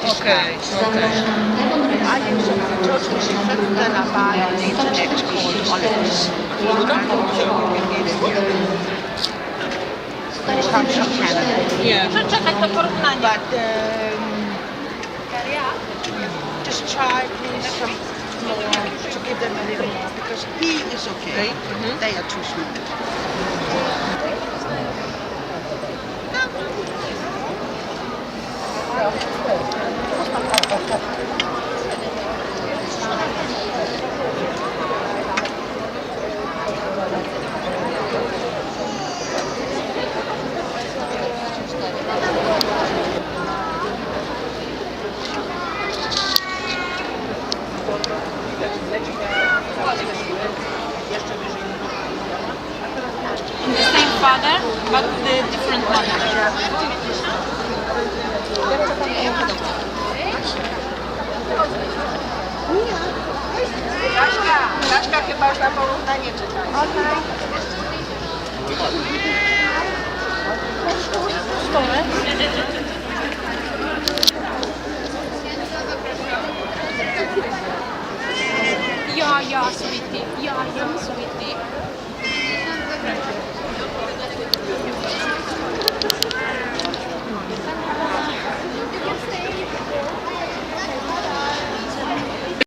Okay, okay. I think something totally different than I buy on the internet called olives. Which comes from Canada. Yeah. Czekaj, to porównanie. But um, just try please some more to give them a little more because he is okay. They are too small. The same father, but the different mother. Kaśka, Kaśka chyba już na porównanie czytać. Szkoły. ya ya su bitti, ya ya su.